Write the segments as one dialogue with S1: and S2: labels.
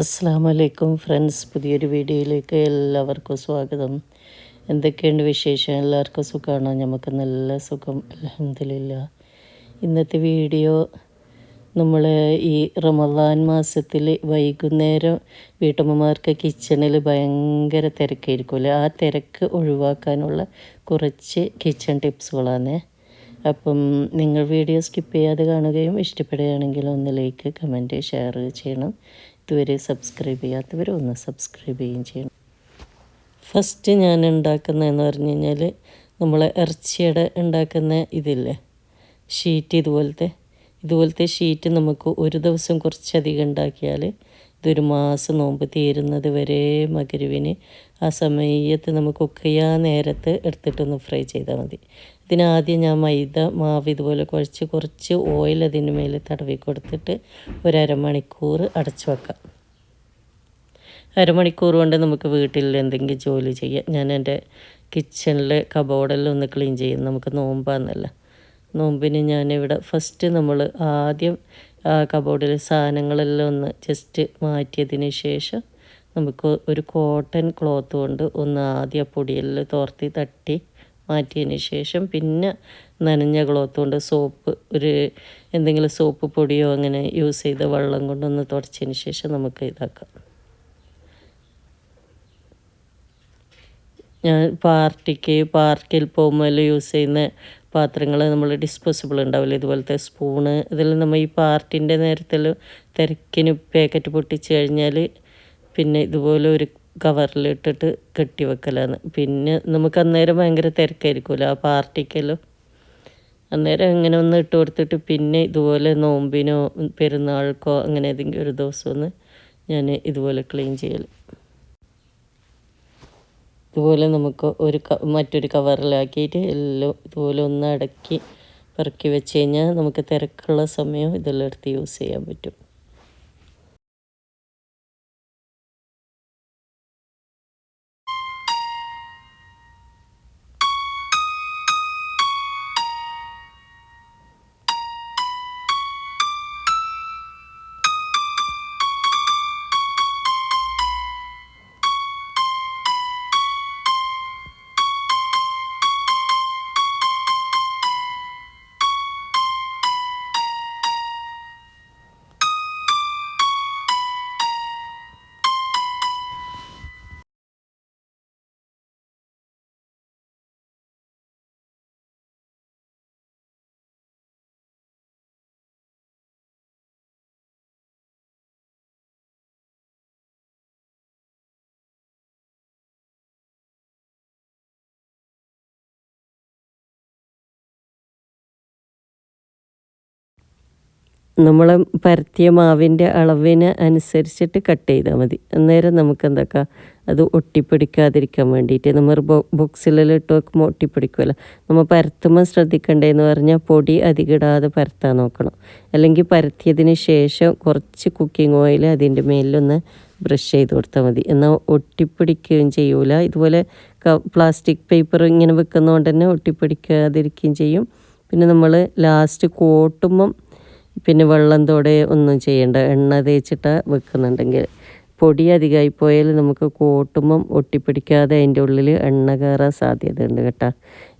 S1: അസ്സാം വലൈക്കും ഫ്രണ്ട്സ് പുതിയൊരു വീഡിയോയിലേക്ക് എല്ലാവർക്കും സ്വാഗതം. എന്തൊക്കെയുണ്ട് വിശേഷം? എല്ലാവർക്കും സുഖമാണ്? നമുക്ക് നല്ല സുഖം അലഹമില്ല ഇന്നത്തെ വീഡിയോ നമ്മൾ ഈ റമദാൻ മാസത്തിൽ വൈകുന്നേരം വീട്ടമ്മമാർക്ക് കിച്ചണിൽ ഭയങ്കര തിരക്കായിരിക്കുമല്ലേ? ആ തിരക്ക് ഒഴിവാക്കാനുള്ള കുറച്ച് കിച്ചൺ ടിപ്സുകളാണ്. അപ്പം നിങ്ങൾ വീഡിയോ സ്കിപ്പ് ചെയ്യാതെ കാണുകയും ഇഷ്ടപ്പെടുകയാണെങ്കിൽ ഒന്ന് ലൈക്ക് കമന്റ് ഷെയർ ചെയ്യണം. ഇതുവരെ സബ്സ്ക്രൈബ് ചെയ്യാത്തവർ ഒന്ന് സബ്സ്ക്രൈബ് ചെയ്യുകയും ചെയ്യണം. ഫസ്റ്റ് ഞാൻ ഉണ്ടാക്കുന്നതെന്ന് പറഞ്ഞു കഴിഞ്ഞാൽ നമ്മൾ ഇറച്ചിയുടെ ഉണ്ടാക്കുന്ന ഇതില്ലേ? ഷീറ്റ് ഇതുപോലത്തെ. ഇതുപോലത്തെ ഷീറ്റ് നമുക്ക് ഒരു ദിവസം കുറച്ചധികം ഉണ്ടാക്കിയാൽ ഇതൊരു മാസം നോമ്പ് തീരുന്നത് വരെ മകരുവിന് ആ സമയത്ത് നമുക്ക് ഒക്കെയാ നേരത്ത് എടുത്തിട്ടൊന്ന് ഫ്രൈ ചെയ്താൽ മതി. ഇതിനാദ്യം ഞാൻ മൈദ മാവ് ഇതുപോലെ കുഴച്ച് കുറച്ച് ഓയിൽ അതിന് മേലെ തടവി കൊടുത്തിട്ട് ഒരമണിക്കൂർ അടച്ചു വെക്കാം. അരമണിക്കൂർ കൊണ്ട് നമുക്ക് വീട്ടിൽ എന്തെങ്കിലും ജോലി ചെയ്യാം. ഞാൻ എന്റെ കിച്ചണിൽ കബോർഡെല്ലാം ഒന്ന് ക്ലീൻ ചെയ്യും. നമുക്ക് നോമ്പാന്നല്ല. നോമ്പിന് ഞാനിവിടെ ഫസ്റ്റ് നമ്മൾ ആദ്യം കബോർഡിൽ സാധനങ്ങളെല്ലാം ഒന്ന് ജസ്റ്റ് മാറ്റിയതിന് ശേഷം നമുക്ക് ഒരു കോട്ടൺ ക്ലോത്ത് കൊണ്ട് ഒന്ന് ആദ്യം പൊടിയെല്ലാം തോർത്തി തട്ടി മാറ്റിയതിന് ശേഷം പിന്നെ നനഞ്ഞ ക്ലോത്ത് കൊണ്ട് സോപ്പ് ഒരു എന്തെങ്കിലും സോപ്പ് പൊടിയോ അങ്ങനെ യൂസ് ചെയ്ത വെള്ളം കൊണ്ടൊന്ന് തുടച്ചതിന് ശേഷം നമുക്ക് ഇതാക്കാം. ഞാൻ പാർട്ടിക്ക് പാർക്കിൽ പോകുമ്പോൾ യൂസ് ചെയ്യുന്ന പാത്രങ്ങൾ നമ്മൾ ഡിസ്പോസിബിൾ ഉണ്ടാവില്ല? ഇതുപോലത്തെ സ്പൂണ്. ഇതെല്ലാം നമ്മൾ ഈ പാർട്ടിന്റെ നേരത്തിൽ തിരക്കിന് പാക്കറ്റ് പൊട്ടിച്ച് കഴിഞ്ഞാൽ പിന്നെ ഇതുപോലെ ഒരു കവറിലിട്ടിട്ട് കെട്ടി വെക്കലാണ് പിന്നെ നമുക്ക് അന്നേരം ഭയങ്കര തിരക്കായിരിക്കുമല്ലോ ആ പാർട്ടിക്കെല്ലാം. അന്നേരം അങ്ങനെ ഒന്ന് ഇട്ട് കൊടുത്തിട്ട് പിന്നെ ഇതുപോലെ നോമ്പിനോ പെരുന്നാൾക്കോ അങ്ങനെ ഏതെങ്കിലും ഒരു ദിവസം ഒന്ന് ഞാൻ ഇതുപോലെ ക്ലീൻ ചെയ്യൽ ഇതുപോലെ നമുക്ക് ഒരു മറ്റൊരു കവറിലാക്കിയിട്ട് എല്ലാം ഇതുപോലെ ഒന്ന് അടക്കി പെറുക്കി വെച്ച് കഴിഞ്ഞാൽ നമുക്ക് തിരക്കുള്ള സമയം ഇതെല്ലാം എടുത്ത് യൂസ് ചെയ്യാൻ പറ്റും. നമ്മൾ പരത്തിയ മാവിന്റെ അളവിന് അനുസരിച്ചിട്ട് കട്ട് ചെയ്താൽ മതി. അന്നേരം നമുക്ക് എന്താക്കാം അത് ഒട്ടിപ്പിടിക്കാതിരിക്കാൻ വേണ്ടിയിട്ട് നമ്മൾ ബോക്സിലെല്ലാം ഇട്ട് വെക്കുമ്പോൾ ഒട്ടിപ്പിടിക്കുമല്ലോ നമ്മൾ പരത്തുമ്പോൾ ശ്രദ്ധിക്കേണ്ടതെന്ന് പറഞ്ഞാൽ പൊടി അതികിടാതെ പരത്താൻ നോക്കണം. അല്ലെങ്കിൽ പരത്തിയതിന് ശേഷം കുറച്ച് കുക്കിംഗ് ഓയിൽ അതിന്റെ മേലിലൊന്ന് ബ്രഷ് ചെയ്ത് കൊടുത്താൽ മതി. എന്നാൽ ഒട്ടിപ്പിടിക്കുകയും ചെയ്യൂല. ഇതുപോലെ പ്ലാസ്റ്റിക് പേപ്പർ ഇങ്ങനെ വെക്കുന്നതുകൊണ്ട് തന്നെ ഒട്ടിപ്പിടിക്കാതിരിക്കുകയും ചെയ്യും. പിന്നെ നമ്മൾ ലാസ്റ്റ് കോട്ടുമ്പം പിന്നെ വെള്ളം തോടെ ഒന്നും ചെയ്യേണ്ട എണ്ണ തേച്ചിട്ട് വെക്കുന്നുണ്ടെങ്കിൽ പൊടി അധികമായി പോയാൽ നമുക്ക് കോട്ടുമ്പം ഒട്ടിപ്പിടിക്കാതെ അതിന്റെ ഉള്ളിൽ എണ്ണ കയറാൻ സാധ്യതയുണ്ട് കേട്ടോ.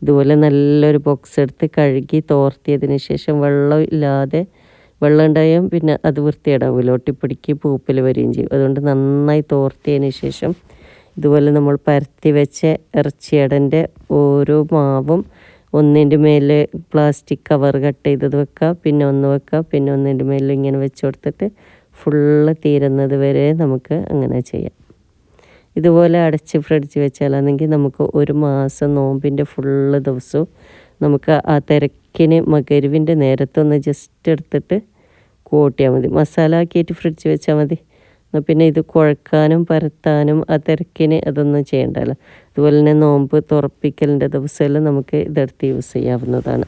S1: ഇതുപോലെ നല്ലൊരു ബോക്സ് എടുത്ത് കഴുകി തോർത്തിയതിന് ശേഷം വെള്ളം ഇല്ലാതെ വെള്ളം ഉണ്ടായാൽ പിന്നെ അത് വൃത്തിയിടാവില്ല ഒട്ടിപ്പിടിക്ക് പൂപ്പിൽ വരികയും ചെയ്യും. അതുകൊണ്ട് നന്നായി തോർത്തിയതിന് ശേഷം ഇതുപോലെ നമ്മൾ പരത്തി വെച്ച ഇറച്ചിയടന്റെ ഓരോ മാവും ഒന്നിന്റെ മേലെ പ്ലാസ്റ്റിക് കവർ കട്ട് ചെയ്തത് വെക്കുക പിന്നെ ഒന്ന് വെക്കുക പിന്നെ ഒന്നിന്റെ മേലെ ഇങ്ങനെ വെച്ച് കൊടുത്തിട്ട് ഫുള്ള് തീരുന്നത് വരെ നമുക്ക് അങ്ങനെ ചെയ്യാം. ഇതുപോലെ അടച്ച് ഫ്രിഡ്ജ് വെച്ചാലാണെങ്കിൽ നമുക്ക് ഒരു മാസം നോമ്പിന്റെ ഫുള്ള് ദിവസവും നമുക്ക് ആ തിരക്കിന് മകരുവിന്റെ നേരത്തൊന്ന് ജസ്റ്റ് എടുത്തിട്ട് കൂട്ടിയാൽ മതി. മസാല ആക്കിയിട്ട് ഫ്രിഡ്ജ് വെച്ചാൽ മതി. പിന്നെ ഇത് കുഴക്കാനും പരത്താനും ആ തിരക്കിന് അതൊന്നും ചെയ്യേണ്ടല്ലോ. അതുപോലെ തന്നെ നോമ്പ് തുറപ്പിക്കലിന്റെ ദിവസമെല്ലാം നമുക്ക് ഇതെടുത്ത് യൂസ് ചെയ്യാവുന്നതാണ്.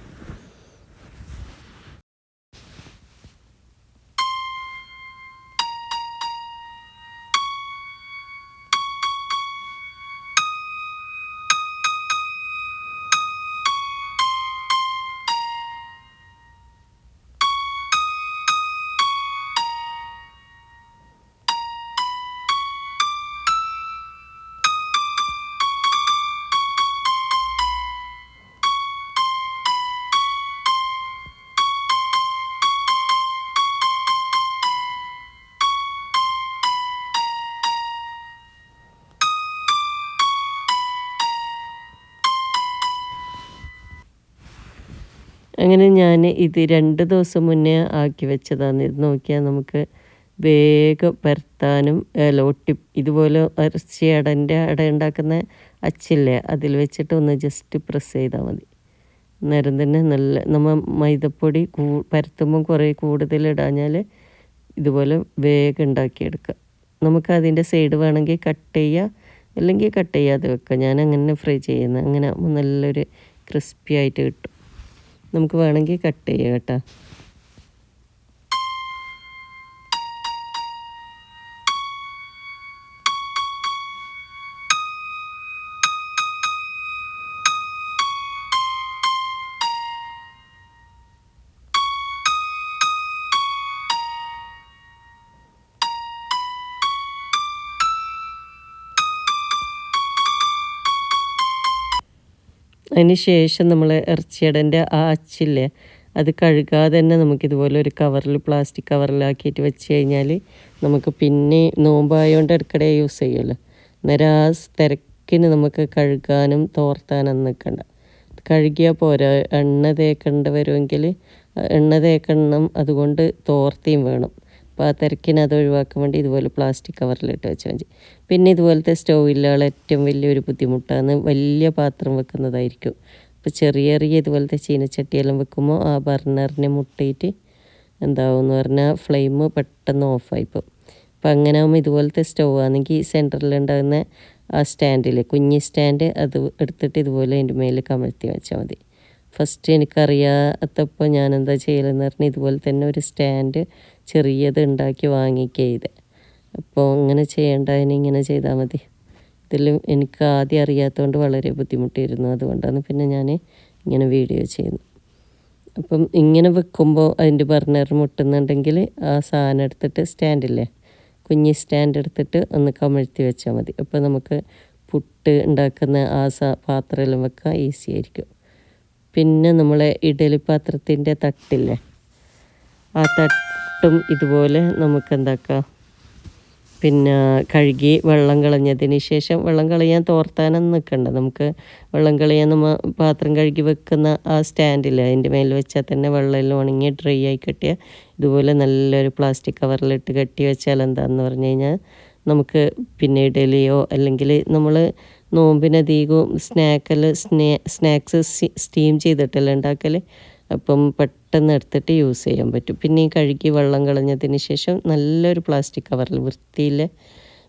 S1: അങ്ങനെ ഞാൻ ഇത് രണ്ട് ദിവസം മുന്നേ ആക്കി വെച്ചതാണ്. ഇത് നോക്കിയാൽ നമുക്ക് വേഗം പരത്താനും ലോട്ടി ഇതുപോലെ ഇറച്ചി അടന്റെ അട ഉണ്ടാക്കുന്ന അച്ചില്ലേ അതിൽ വെച്ചിട്ട് ഒന്ന് ജസ്റ്റ് പ്രസ് ചെയ്താൽ മതി. അന്നേരം തന്നെ നല്ല നമ്മൾ മൈദപ്പൊടി കൂ പരത്തുമ്പം കുറേ കൂടുതൽ ഇടാഞ്ഞാൽ ഇതുപോലെ വേഗം ഉണ്ടാക്കിയെടുക്കുക. നമുക്ക് അതിന്റെ സൈഡ് വേണമെങ്കിൽ കട്ട് ചെയ്യുക അല്ലെങ്കിൽ കട്ട് ചെയ്യാതെ വെക്കുക ഞാൻ അങ്ങനെ ഫ്രൈ ചെയ്യുന്നത്. അങ്ങനെ നല്ലൊരു ക്രിസ്പി ആയിട്ട് കിട്ടും. നമുക്ക് വേണമെങ്കിൽ കട്ട് ചെയ്യാം കേട്ടോ. അതിന് ശേഷം നമ്മൾ ഇറച്ചിയടന്റെ ആ അച്ചില്ലേ അത് കഴുകാതെ തന്നെ നമുക്കിതുപോലെ ഒരു കവറിൽ പ്ലാസ്റ്റിക് കവറിലാക്കിയിട്ട് വെച്ച് കഴിഞ്ഞാൽ നമുക്ക് പിന്നെ നോമ്പായതുകൊണ്ട് ഇടയ്ക്കിടെ യൂസ് ചെയ്യുമല്ലോ. അന്നേരം ആ തിരക്കിന് നമുക്ക് കഴുകാനും തോർത്താനും നിൽക്കണ്ട. കഴുകിയാൽ പോരാ എണ്ണ തേക്കേണ്ടി വരുമെങ്കിൽ എണ്ണ തേക്കണം അതുകൊണ്ട് തോർത്തിയും വേണം. അപ്പോൾ ആ തിരക്കിനെ അത് ഒഴിവാക്കാൻ വേണ്ടി ഇതുപോലെ പ്ലാസ്റ്റിക് കവറിലിട്ട് വെച്ചാൽ മതി. പിന്നെ ഇതുപോലത്തെ സ്റ്റൗവില്ലുള്ള ഏറ്റവും വലിയൊരു ബുദ്ധിമുട്ടാണ് വലിയ പാത്രം വെക്കുന്നതായിരിക്കും. അപ്പോൾ ചെറിയ ചെറിയ ഇതുപോലത്തെ ചീനച്ചട്ടിയെല്ലാം വെക്കുമ്പോൾ ആ ബർണറിനെ മുട്ടിയിട്ട് എന്താവും എന്ന് പറഞ്ഞാൽ ഫ്ലെയിം പെട്ടെന്ന് ഓഫായിപ്പോൾ അപ്പോൾ അങ്ങനെ ആകുമ്പോൾ ഇതുപോലത്തെ സ്റ്റൗ ആണെങ്കിൽ സെന്ററിലുണ്ടാകുന്ന ആ സ്റ്റാൻഡിൽ കുഞ്ഞി സ്റ്റാൻഡ് അത് എടുത്തിട്ട് ഇതുപോലെ അതിന്റെ മേലെ കമഴ്ത്തി വെച്ചാൽ മതി. ഫസ്റ്റ് എനിക്കറിയാത്തപ്പോൾ ഞാൻ എന്താ ചെയ്യലെന്ന് പറഞ്ഞാൽ ഇതുപോലെ തന്നെ ഒരു സ്റ്റാൻഡ് ചെറിയത് ഉണ്ടാക്കി വാങ്ങിക്കുക അപ്പോൾ ഇങ്ങനെ ചെയ്യേണ്ടതിന് ഇങ്ങനെ ചെയ്താൽ മതി. ഇതിൽ എനിക്ക് ആദ്യം അറിയാത്തതുകൊണ്ട് വളരെ ബുദ്ധിമുട്ടിയിരുന്നു. അതുകൊണ്ടാണ് പിന്നെ ഞാൻ ഇങ്ങനെ വീഡിയോ ചെയ്യുന്നത്. അപ്പം ഇങ്ങനെ വെക്കുമ്പോൾ അതിന്റെ ബർണർ മുട്ടുന്നുണ്ടെങ്കിൽ ആ സാധനം എടുത്തിട്ട് സ്റ്റാൻഡില്ലേ കുഞ്ഞി സ്റ്റാൻഡ് എടുത്തിട്ട് ഒന്ന് കമഴ്ത്തി വെച്ചാൽ മതി. അപ്പോൾ നമുക്ക് പുട്ട് ഉണ്ടാക്കുന്ന ആ സാ പാത്രമെല്ലാം വെക്കാൻ ഈസി ആയിരിക്കും. പിന്നെ നമ്മളെ ഇഡലി പാത്രത്തിന്റെ തട്ടില്ലേ? ആ തട്ടും ഇതുപോലെ നമുക്ക് എന്താക്കാം പിന്നെ കഴുകി വെള്ളം കളഞ്ഞതിന് ശേഷം വെള്ളം കളയാൻ തോർത്താനൊന്നും നിൽക്കണ്ട. നമുക്ക് വെള്ളം കളയാൻ നമ്മൾ പാത്രം കഴുകി വെക്കുന്ന ആ സ്റ്റാൻഡിൽ അതിന്റെ മേൽ വെച്ചാൽ തന്നെ വെള്ളമെല്ലാം ഉണങ്ങി ഡ്രൈ ആയി കെട്ടിയ ഇതുപോലെ നല്ലൊരു പ്ലാസ്റ്റിക് കവറിലിട്ട് കെട്ടി വെച്ചാൽ എന്താണെന്ന് പറഞ്ഞു കഴിഞ്ഞാൽ നമുക്ക് പിന്നെ ഇഡലിയോ അല്ലെങ്കിൽ നമ്മൾ നോമ്പിനധികവും സ്നാക്കൽ സ്നാ സ്നാക്സ് സ്റ്റീം ചെയ്തിട്ടല്ലേ ഉണ്ടാക്കൽ അപ്പം പെട്ടെന്ന് എടുത്തിട്ട് യൂസ് ചെയ്യാൻ പറ്റും. പിന്നെ ഈ കഴുകി വെള്ളം കളഞ്ഞതിന് ശേഷം നല്ലൊരു പ്ലാസ്റ്റിക് കവറിൽ വൃത്തിയിൽ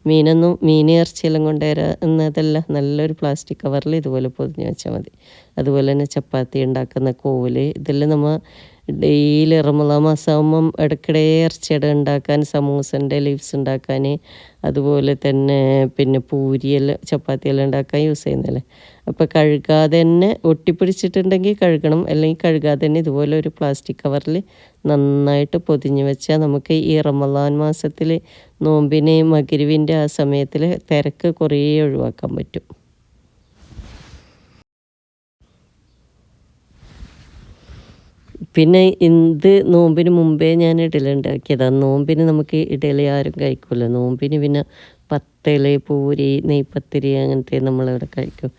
S1: മീനൊന്നും മീൻ ഇറച്ചിയെല്ലാം കൊണ്ടുവരുന്നതല്ല നല്ലൊരു പ്ലാസ്റ്റിക് കവറിൽ ഇതുപോലെ പൊതിഞ്ഞ് വെച്ചാൽ മതി. അതുപോലെ തന്നെ ചപ്പാത്തി ഉണ്ടാക്കുന്ന കോൽ ഇതെല്ലാം നമ്മൾ ഡെയിലി റമദാ മാസമാകുമ്പം ഇടയ്ക്കിടെ ഇറച്ചിട ഉണ്ടാക്കാൻ സമൂസന്റെ ലീവ്സ് ഉണ്ടാക്കാൻ അതുപോലെ തന്നെ പിന്നെ പൂരിയെല്ലാം ചപ്പാത്തിയെല്ലാം ഉണ്ടാക്കാൻ യൂസ് ചെയ്യുന്നതല്ലേ അപ്പോൾ കഴുകാതെ തന്നെ ഒട്ടിപ്പിടിച്ചിട്ടുണ്ടെങ്കിൽ കഴുകണം. അല്ലെങ്കിൽ കഴുകാതെ തന്നെ ഇതുപോലെ ഒരു പ്ലാസ്റ്റിക് കവറിൽ നന്നായിട്ട് പൊതിഞ്ഞ് വെച്ചാൽ നമുക്ക് ഈ റമദാൻ മാസത്തിൽ നോമ്പിന് മകരുവിന്റെ ആ സമയത്തിൽ തിരക്ക് കുറേ ഒഴിവാക്കാൻ പറ്റും. പിന്നെ ഇത് നോമ്പിന് മുമ്പേ ഞാൻ ഇഡലി ഉണ്ടാക്കിയതാണ് നോമ്പിന് നമുക്ക് ഇഡലി ആരും കഴിക്കില്ല നോമ്പിന് പിന്നെ പത്തൽ പൂരി നെയ്പ്പത്തിരി അങ്ങനത്തെ നമ്മളിവിടെ കഴിക്കും.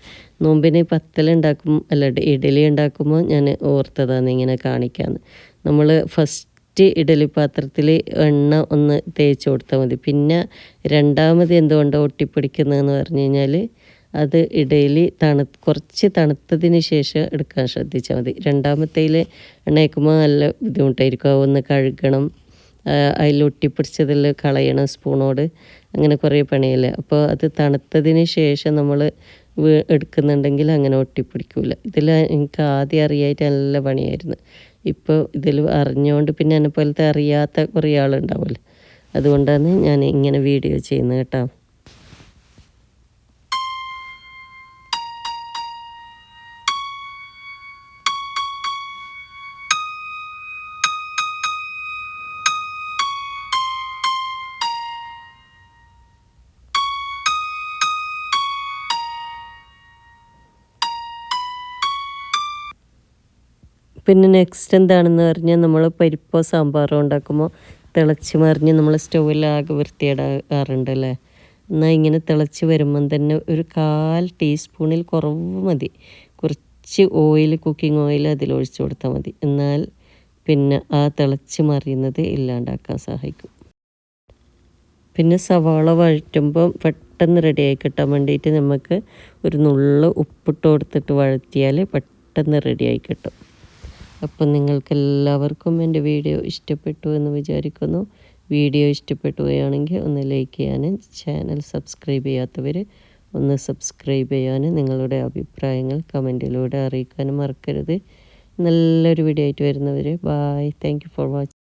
S1: നോമ്പിന് പത്തല ഉണ്ടാക്കും അല്ല ഇഡലി ഉണ്ടാക്കുമ്പോൾ ഞാൻ ഓർത്തതാണ് ഇങ്ങനെ കാണിക്കാന്ന്. നമ്മൾ ഫസ്റ്റ് ഇഡലി പാത്രത്തിൽ എണ്ണ ഒന്ന് തേച്ച് കൊടുത്താൽ മതി. പിന്നെ രണ്ടാമത് എന്തുകൊണ്ടാണ് ഒട്ടിപ്പിടിക്കുന്നതെന്ന് പറഞ്ഞു കഴിഞ്ഞാൽ അത് ഇടയിൽ തണു കുറച്ച് തണുത്തതിന് ശേഷം എടുക്കാൻ ശ്രദ്ധിച്ചാൽ മതി. രണ്ടാമത്തേൽ എണ്ണയ്ക്കുമ്പോൾ നല്ല ബുദ്ധിമുട്ടായിരിക്കും. ഒന്ന് കഴുകണം. അതിൽ ഒട്ടിപ്പിടിച്ചതിൽ കളയണം സ്പൂണോട്. അങ്ങനെ കുറേ പണിയല്ലേ. അപ്പോൾ അത് തണുത്തതിന് ശേഷം നമ്മൾ എടുക്കുന്നുണ്ടെങ്കിൽ അങ്ങനെ ഒട്ടിപ്പിടിക്കില്ല ഇതിൽ എനിക്ക് ആദ്യം അറിയായിട്ട് നല്ല പണിയായിരുന്നു. ഇപ്പോൾ ഇതിൽ അറിഞ്ഞുകൊണ്ട് പിന്നെ എന്നെ പോലത്തെ അറിയാത്ത കുറേ ആളുണ്ടാവില്ല അതുകൊണ്ടാണ് ഞാൻ ഇങ്ങനെ വീഡിയോ ചെയ്യുന്നത് കേട്ടോ. പിന്നെ നെക്സ്റ്റ് എന്താണെന്ന് പറഞ്ഞാൽ നമ്മൾ പരിപ്പോ സാമ്പാറോ ഉണ്ടാക്കുമ്പോൾ തിളച്ച് മറിഞ്ഞ് നമ്മൾ സ്റ്റൗവിലാകെ വൃത്തിയിടാറുണ്ട് അല്ലേ എന്നാൽ ഇങ്ങനെ തിളച്ച് വരുമ്പം തന്നെ ഒരു കാൽ ടീസ്പൂണിൽ കുറവ് മതി. കുറച്ച് ഓയിൽ കുക്കിംഗ് ഓയിൽ അതിൽ ഒഴിച്ചു കൊടുത്താൽ മതി. എന്നാൽ പിന്നെ ആ തിളച്ച് മറിയുന്നത് ഇല്ലാണ്ടാക്കാൻ സഹായിക്കും. പിന്നെ സവാള വഴറ്റുമ്പോൾ പെട്ടെന്ന് റെഡിയായി കിട്ടാൻ വേണ്ടിയിട്ട് നമുക്ക് ഒരു നുള്ള ഉപ്പിട്ട് കൊടുത്തിട്ട് വഴറ്റിയാൽ പെട്ടെന്ന് റെഡിയായി കിട്ടും. അപ്പം നിങ്ങൾക്കെല്ലാവർക്കും എന്റെ വീഡിയോ ഇഷ്ടപ്പെട്ടു എന്ന് വിചാരിക്കുന്നു. വീഡിയോ ഇഷ്ടപ്പെട്ടുകയാണെങ്കിൽ ഒന്ന് ലൈക്ക് ചെയ്യാനും ചാനൽ സബ്സ്ക്രൈബ് ചെയ്യാത്തവർ ഒന്ന് സബ്സ്ക്രൈബ് ചെയ്യാനും നിങ്ങളുടെ അഭിപ്രായങ്ങൾ കമന്റിലൂടെ അറിയിക്കാനും മറക്കരുത്. നല്ലൊരു വീഡിയോ ആയിട്ട് വരുന്നവർ ബായ് താങ്ക് ഫോർ വാച്ചിങ്